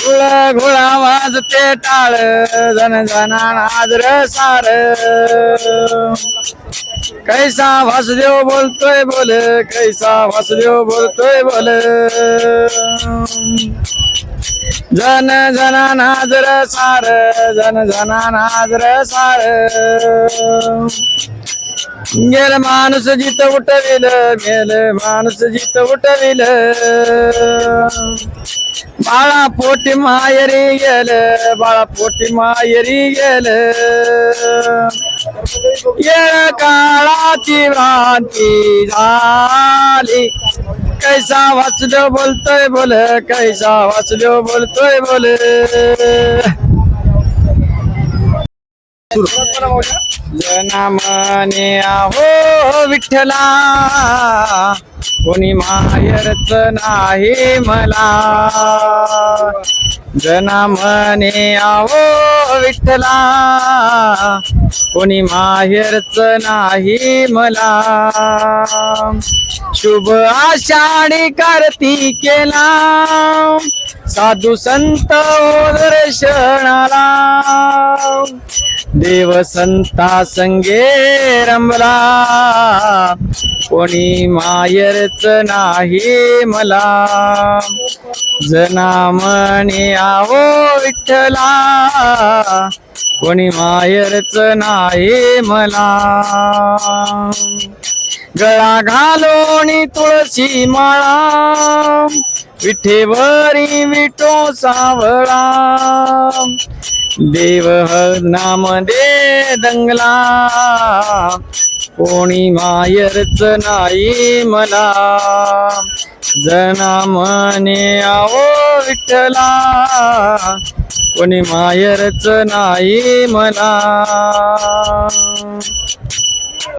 गुळ घोळा वाजते टाळ जन जना नाजर सार. कैसा वासुदेव बोलतोय बोल कैसा वासुदेव बोलतोय बोल. जन जना नाजर सार जन जना नाजर सार. गेल माणूस जित उठविल गेल माणूस जित उठविल बाळा पोटी मायरी गेल बाळा पोटी मायरी गेल येळ काळाची भ्रांती झाली कैसा वाचदेव बोलतोय बोल कैसा वाचदेव बोलतोय बोल जनामने आहो विठ्ठला कोणी मायरच नाही मला. जनामने आहो विठ्ठला कोणी माहेरच नाही मला. शुभ आषाढी कार्तिकेला साधू संत ओ दर्शनाला. देव संता संगे रमला. कोणी मायरच नाही मला. जना म्हणे आवो विठ्ठला. कोणी मायरच नाही मला. गळा घालोणी तुळशी माळा. विठेवरी विठो सावळा. देव नाम दे दंगला। कोणी मायरच नाही मला। जना म्हणे आओ विठ्ठला। कोणी मायरच नाही मला.